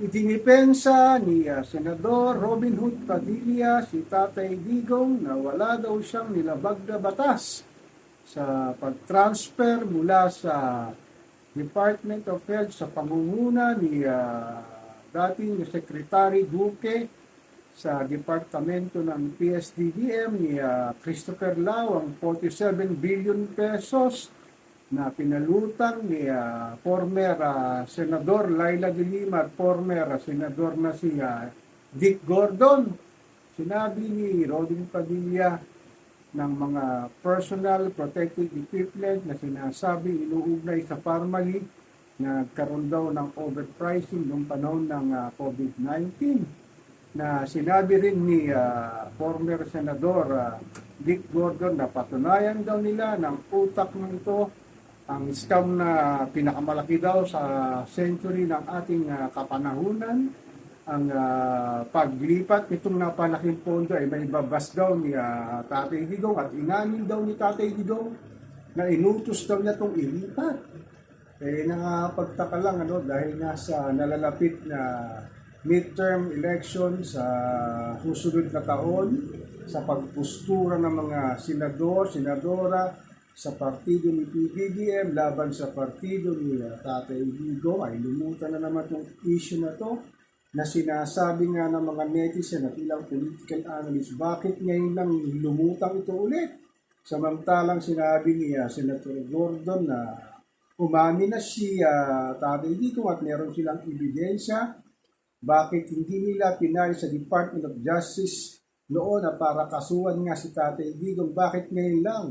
Idinipensa ni ah, Senador Robin Hood Padilla si Tatay Digong na wala daw siyang nilabag na batas sa pag-transfer mula sa Department of Health sa pangunguna ni ah, dating Secretary Duque sa departamento ng PSDDM ni ah, Christopher Lau ang 47 billion pesos na pinalutang ni ah, former ah, Senador Laila de Lima at former ah, Senador na si ah, Dick Gordon. Sinabi ni Rodin Padilla ng mga personal protective equipment na sinasabi inuugnay sa Parmali na nagkaroon daw ng overpricing noong panahon ng ah, COVID-19 na sinabi rin ni ah, former Senador ah, Dick Gordon na patunayan daw nila ng utak ng ito ang scam na pinakamalaki daw sa century ng ating ah, kapanahunan ang ah, paglipat nitong napalaking pondo ay may babas daw ni ah, Tatay Digong at inamin daw ni Tatay Digong na inutos daw niya itong ilipat. Eh, nakapagtaka lang ano, dahil nga sa nalalapit na midterm election sa susunod na taon, sa pagpustura ng mga senador, senadora, sa partido ni PBBM laban sa partido ni uh, Tatay Digo ay lumutan na naman itong issue na to na sinasabi nga ng mga netizen at ilang political analyst bakit ngayon lang lumutang ito ulit? Samantalang sinabi ni uh, Senator Gordon na umami na si uh, Tatay Digo at meron silang ebidensya bakit hindi nila pinali sa Department of Justice noon na para kasuhan nga si Tatay Digong bakit ngayon lang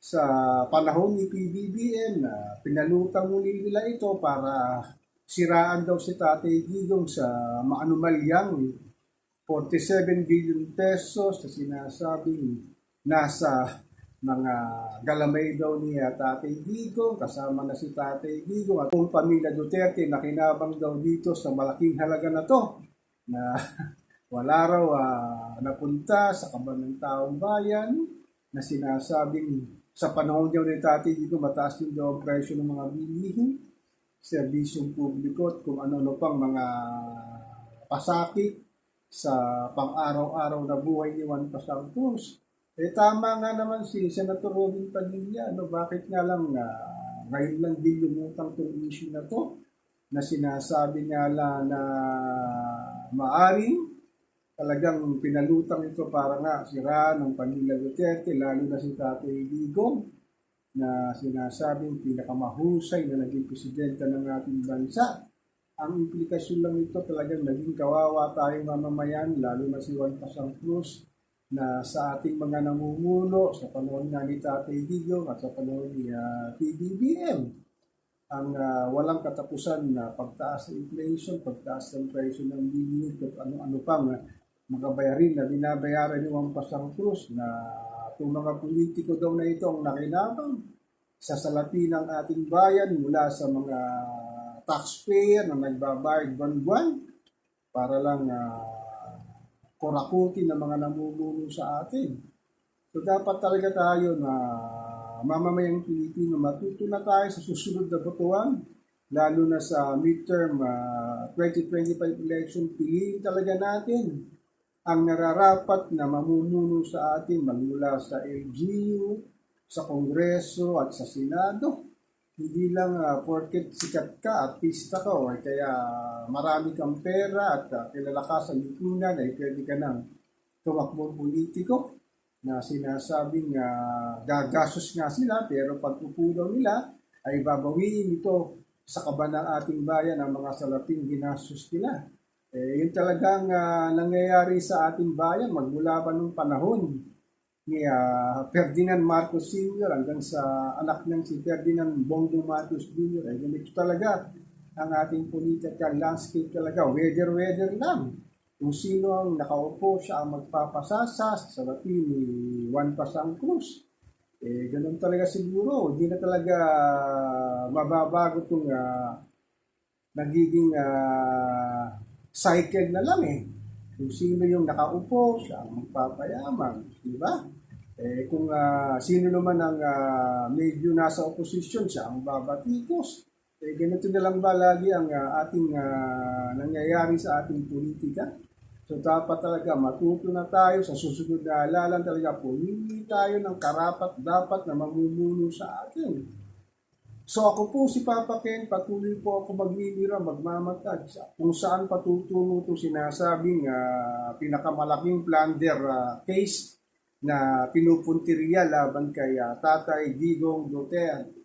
sa panahon ni PBBM na pinalutang muli nila ito para siraan daw si Tatay Digong sa maanumalyang 47 billion pesos na sinasabing nasa mga galamay daw ni Tatay Digong, kasama na si Tatay Digong at kung pamilya Duterte na kinabang daw dito sa malaking halaga na to na wala raw uh, napunta sa kaban ng taong bayan na sinasabing sa panahon daw ni Tatay Digong mataas din daw presyo ng mga bilihin, serbisyong publiko at kung ano-ano pang mga pasakit sa pang-araw-araw na buhay ni Juan Pasang Cruz. Eh tama nga naman si Senator Robin Padilla, no, bakit nga lang na ngayon lang din lumutang tong issue na to na sinasabi nga lang na maaring talagang pinalutang ito para nga sira ng pamilya Duterte, lalo na si Tatay Digong na sinasabing pinakamahusay na naging presidente ng ating bansa. Ang implikasyon lang ito talagang naging kawawa tayong mamamayan, lalo na si Juan Pasang Cruz, na sa ating mga namumuno sa panahon nga ni Tatay Digong at sa panahon ni uh, PBBM ang uh, walang katapusan na pagtaas ng inflation, pagtaas ng presyo ng bilihin, ano-ano pang uh, mga bayarin na binabayaran ni Juan Pasang Cruz na itong mga politiko daw na ito ang nakinabang sa salapi ng ating bayan mula sa mga taxpayer na nagbabayad buwan-buwan para lang uh, kurakutin ng mga namumuno sa atin. So dapat talaga tayo na mamamayang Pilipino matuto na tayo sa susunod na botohan lalo na sa midterm uh, 2025 election, piliin talaga natin ang nararapat na mamumuno sa atin magmula sa LGU, sa Kongreso at sa Senado. Hindi lang uh, porket sikat ka, artista ka, o kaya marami kang pera at uh, kilala ka sa lipunan ay pwede ka ng tumakbong politiko na sinasabing uh, gagasos nga sila pero pag daw nila ay babawiin ito sa kaba ng ating bayan ang mga salaping ginastos nila. Eh, yun talagang uh, nangyayari sa ating bayan magmula pa nung panahon ni uh, Ferdinand Marcos Sr. hanggang sa anak niyang si Ferdinand Bongbong Marcos Jr. Ay ganito talaga ang ating political landscape talaga. Weather-weather lang. Kung sino ang nakaupo, siya ang magpapasasa sa salapi ni Juan Pasang Cruz. Eh, ganun talaga siguro. Hindi na talaga mababago itong uh, nagiging uh, cycle na lang eh. Kung sino yung nakaupo, siya ang magpapayaman. Di ba? Eh, kung uh, sino naman ang uh, medyo nasa oposisyon, siya ang babatikos. Eh, ganito na lang ba lagi ang ah, ating ah, nangyayari sa ating politika? So dapat talaga matuto na tayo sa susunod na halalan talaga pumili tayo ng karapat dapat na mamumuno sa atin. So ako po si Papa Ken, patuloy po ako magbibira, magmamatag kung saan patutungo itong sinasabing ah, pinakamalaking plunder ah, case na pinupuntirya laban kay ah, Tatay Digong Duterte.